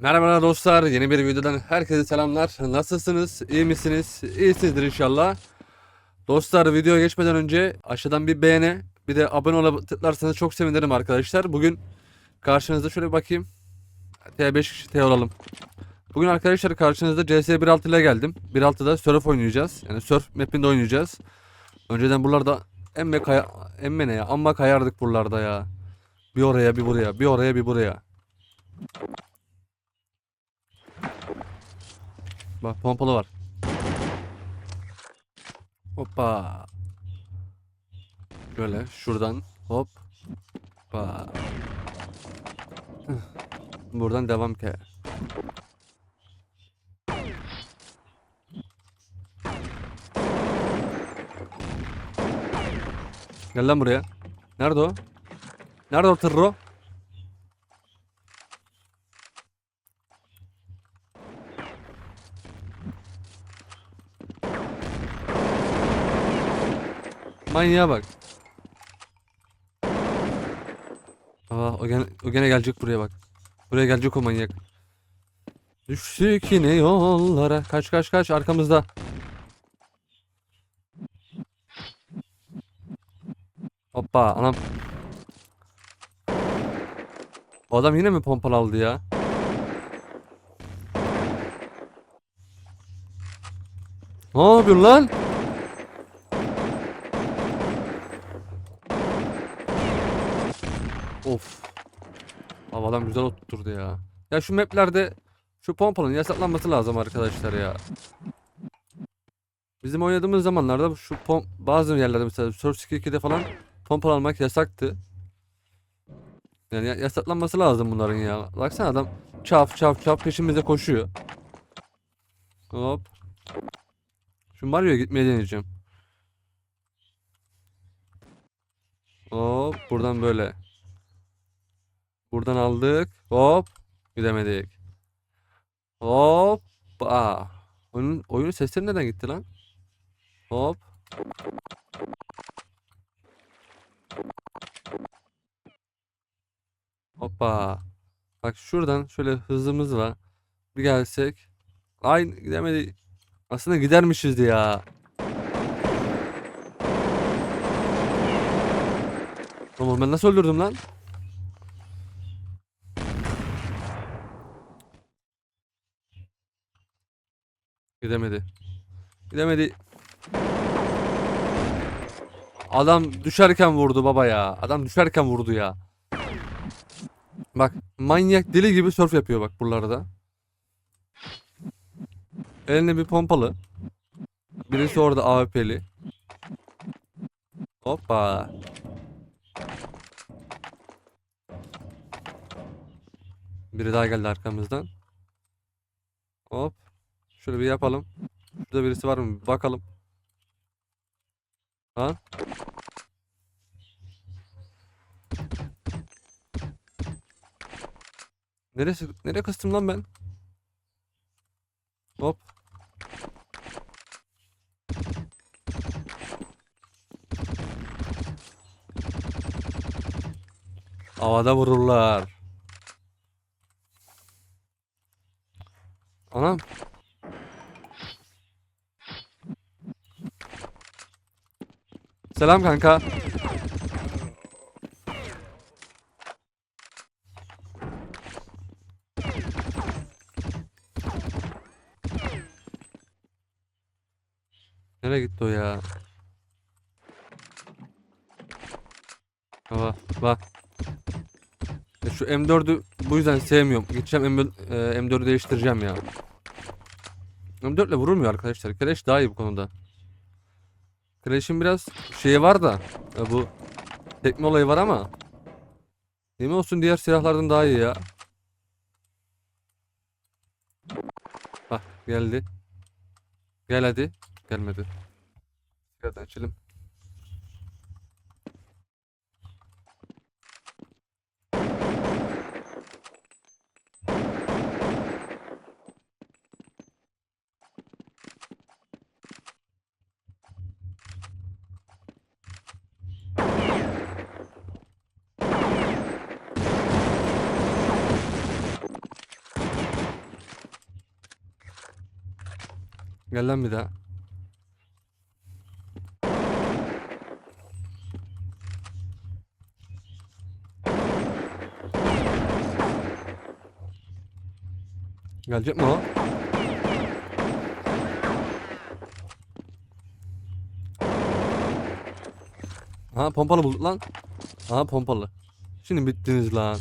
Merhabalar dostlar, yeni bir videodan herkese selamlar. Nasılsınız? İyi misiniz? İyisinizdir inşallah. Dostlar videoya geçmeden önce aşağıdan bir beğeni, bir de abone olup tıklarsanız çok sevinirim arkadaşlar. Bugün karşınızda şöyle bakayım. T5 kişi T olalım. Bugün arkadaşlar karşınızda CS 1.6 ile geldim. 1.6'da surf oynayacağız. Yani surf map'inde oynayacağız. Önceden buralarda emme kaya emme ne ya? Amma kayardık buralarda ya. Bir oraya bir buraya, bir oraya bir buraya. Bak pompalı var. Hoppa. Böyle şuradan hop. Hoppa. Buradan devam ki. Gel lan buraya. Nerede o? Nerede o tırro? Manyağa bak. Aa, o gene, o gene gelecek buraya bak. Buraya gelecek o manyak. Düştük yine yollara. Kaç kaç kaç arkamızda. Hoppa anam. O adam yine mi pompalı aldı ya? Ne yapıyorsun lan? Of. Havadan güzel oturtturdu ya. Ya şu maplerde şu pompalının yasaklanması lazım arkadaşlar ya. Bizim oynadığımız zamanlarda şu pom bazı yerlerde mesela Source 2'de falan pompalı almak yasaktı. Yani ya- yasaklanması lazım bunların ya. Baksana adam çaf çaf çaf peşimizde koşuyor. Hop. Şu Mario'ya gitmeye deneyeceğim. Hop buradan böyle. Buradan aldık. Hop. Gidemedik. Hop. Aa. Oyunun, oyunun sesleri neden gitti lan? Hop. Hoppa. Bak şuradan şöyle hızımız var. Bir gelsek. Ay gidemedi. Aslında gidermişizdi ya. Oğlum ben nasıl öldürdüm lan? Gidemedi. Gidemedi. Adam düşerken vurdu baba ya. Adam düşerken vurdu ya. Bak manyak deli gibi surf yapıyor bak buralarda. Eline bir pompalı. Birisi orada AWP'li. Hoppa. Biri daha geldi arkamızdan. Hop. Şöyle bir yapalım. Şurada birisi var mı? Bakalım. Ha? Neresi? Nereye kıstım lan ben? Hop. Havada vururlar. Anam. Selam kanka. Nereye gitti o ya? Baba bak. Ya şu M4'ü bu yüzden sevmiyorum. Gideceğim M4, e, M4'ü değiştireceğim ya. M4 ile vurulmuyor arkadaşlar. Crash daha iyi bu konuda. Crash'in biraz şeyi var da e, bu tekme olayı var ama Yemin olsun diğer silahlardan daha iyi ya. Bak geldi. Gel hadi. Gelmedi. Sigaradan içelim. Gel lan bir daha. Gelecek mi o? Ha pompalı bulduk lan. Ha pompalı. Şimdi bittiniz lan.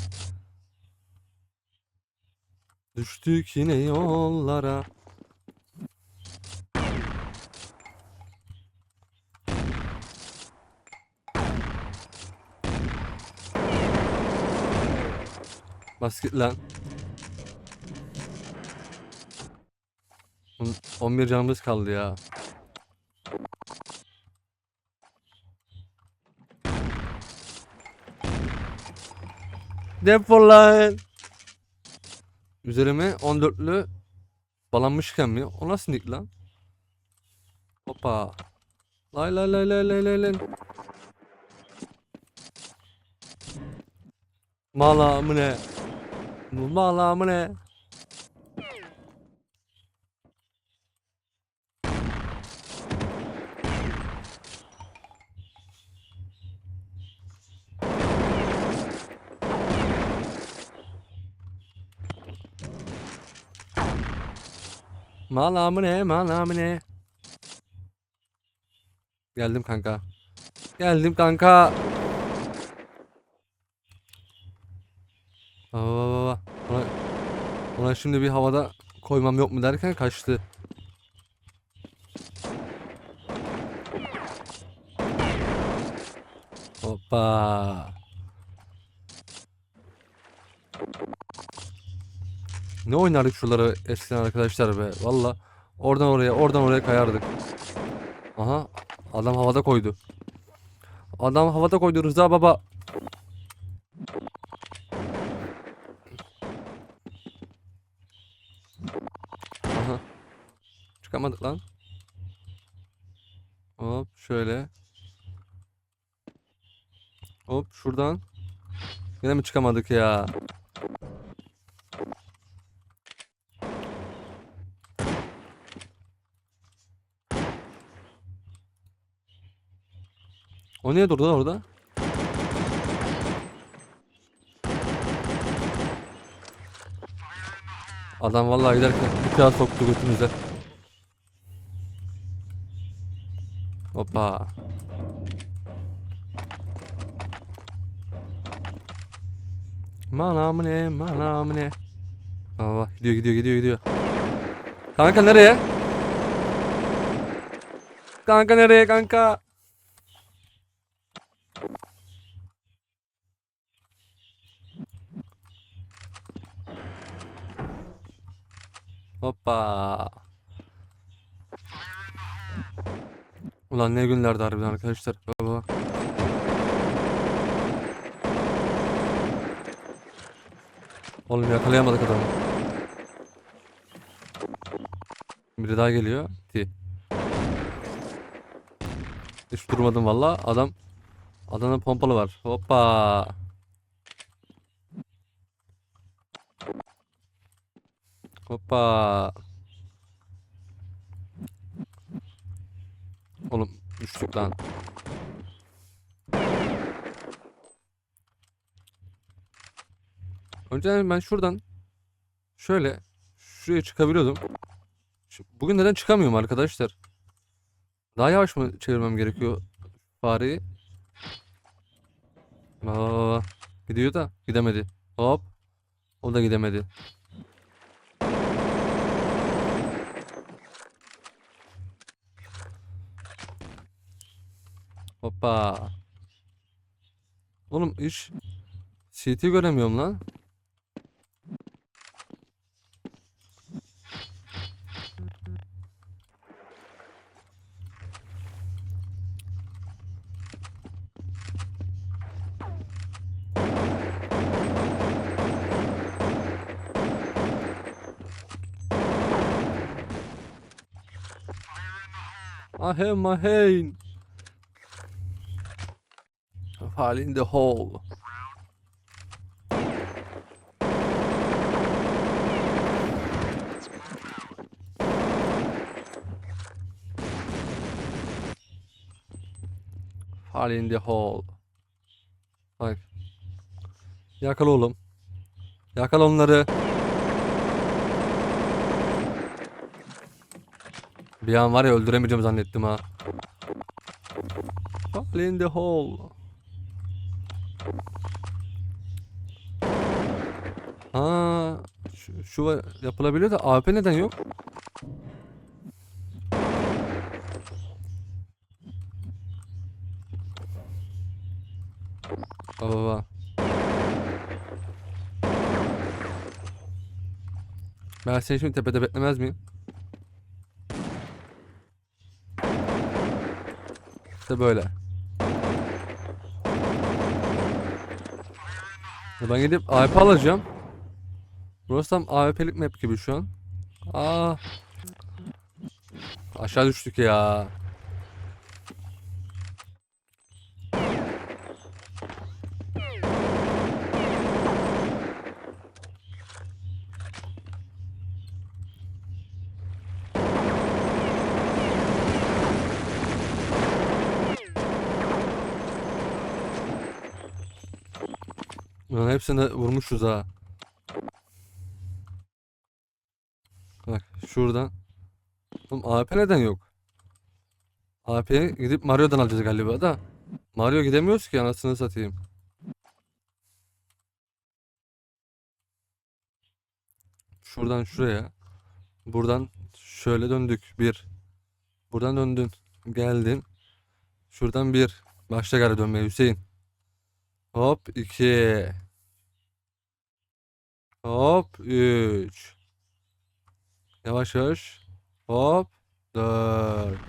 Düştük yine yollara. Bas lan. On- 11 canımız kaldı ya. Defol lan. Üzerime 14'lü balanmışken mi? O nasıl nick lan? Hoppa. Lay lay lay lay lay lay lay. Mala mı ne? Bu mala mı ne? Mala mı ne? Mala mı ne? Geldim kanka. Geldim kanka. Baba baba baba. Ona, ona şimdi bir havada koymam yok mu derken kaçtı. Hoppa. Ne oynardık şuraları eskiden arkadaşlar be. Valla oradan oraya oradan oraya kayardık. Aha adam havada koydu. Adam havada koydu Rıza baba. Aha. Çıkamadık lan. Hop şöyle. Hop şuradan. Yine mi çıkamadık ya? O niye durdu orada? Adam vallahi giderken bir kağıt soktu götümüze. Hoppa. Manam ne, manam ne. Baba gidiyor gidiyor gidiyor gidiyor. Kanka nereye? Kanka nereye kanka? Hoppa. Ulan ne günlerdi harbiden arkadaşlar. Baba. Oğlum yakalayamadık adamı. Biri daha geliyor. Ti. Hiç durmadım valla. Adam Adamın pompalı var. Hoppa. Hoppa. Oğlum düştük lan. Önceden ben şuradan şöyle şuraya çıkabiliyordum. Şu- Bugün neden çıkamıyorum arkadaşlar? Daha yavaş mı çevirmem gerekiyor fareyi? Aa, gidiyor da gidemedi. Hop. O da gidemedi. Hoppa. Oğlum hiç CT göremiyorum lan. Ahem mahein. Fall in the hole. Fall in the hole. Bak. Yakala oğlum. Yakala onları. Bir an var ya öldüremeyeceğim zannettim ha. Fall in the hole. Ha, şu, şu var- yapılabiliyor da AP neden yok? Baba baba. Ben seni şimdi tepede beklemez miyim? İşte böyle. Ya Ben gidip AWP alacağım. Burası tam AWP'lik map gibi şu an. Aa. Aşağı düştük ya. Ulan hepsini vurmuşuz ha. Bak şuradan. Oğlum AWP neden yok? AWP'ye gidip Mario'dan alacağız galiba da. Mario gidemiyoruz ki anasını satayım. Şuradan şuraya. Buradan şöyle döndük. Bir. Buradan döndün. Geldin. Şuradan bir. Başla gari dönmeye Hüseyin. Hop 2. Hop 3. Yavaş yavaş. Hop 4.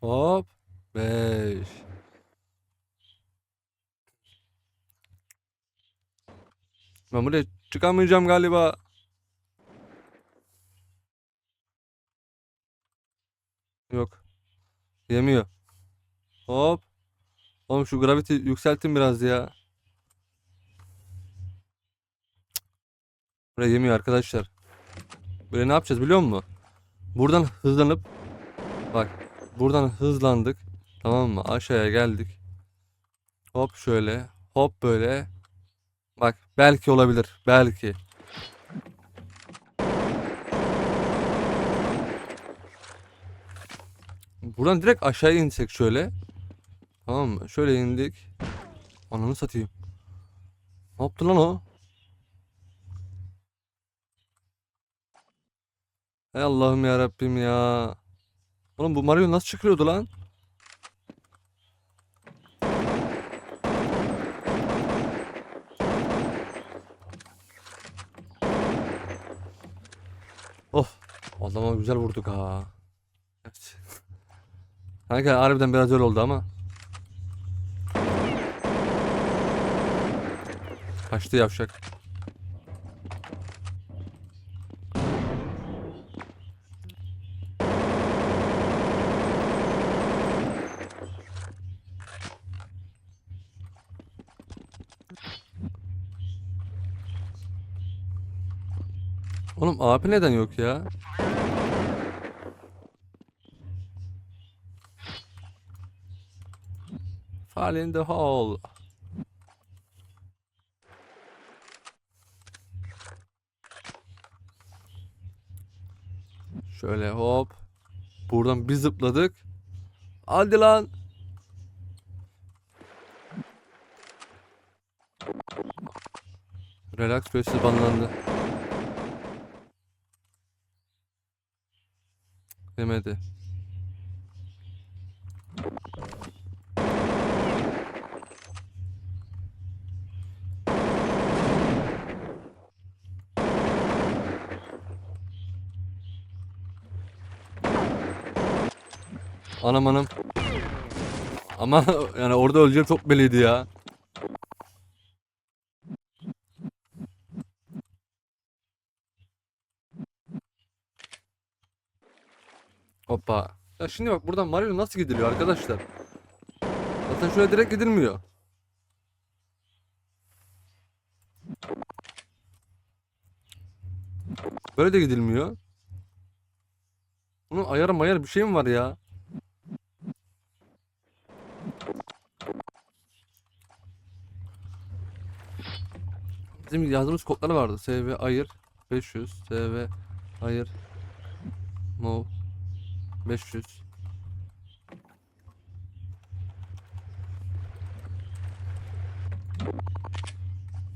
Hop 5. Ben buraya çıkamayacağım galiba. Yok. Yemiyor. Hop. Oğlum şu gravity yükseltin biraz ya. Buraya yemiyor arkadaşlar. Böyle ne yapacağız biliyor musun? Buradan hızlanıp bak buradan hızlandık. Tamam mı? Aşağıya geldik. Hop şöyle. Hop böyle. Bak belki olabilir. Belki. Buradan direkt aşağıya insek şöyle. Tamam mı? Şöyle indik. Ananı satayım. Ne yaptı lan o? Hay Allah'ım ya Rabbim ya. Oğlum bu Mario nasıl çıkıyordu lan? Of. Adama güzel vurduk ha. Evet. Kanka harbiden biraz öyle oldu ama. Kaçtı yavşak. Abi neden yok ya? Fall in the hole. Şöyle hop. Buradan bir zıpladık. Hadi lan. Relax süresi banlandı. Demedi. Anam anam. Ama yani orada öleceğim çok belliydi ya. Hoppa. Ya şimdi bak buradan Mario nasıl gidiliyor arkadaşlar? Zaten şöyle direkt gidilmiyor. Böyle de gidilmiyor. Bunun ayarı mayarı bir şey mi var ya? Bizim yazdığımız kodlar vardı. SV ayır 500 SV ayır move 500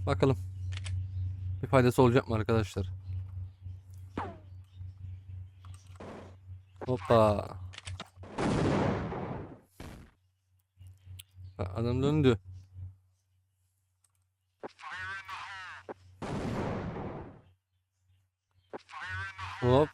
Bakalım. Bir faydası olacak mı arkadaşlar? Hoppa. Adam döndü. Hop.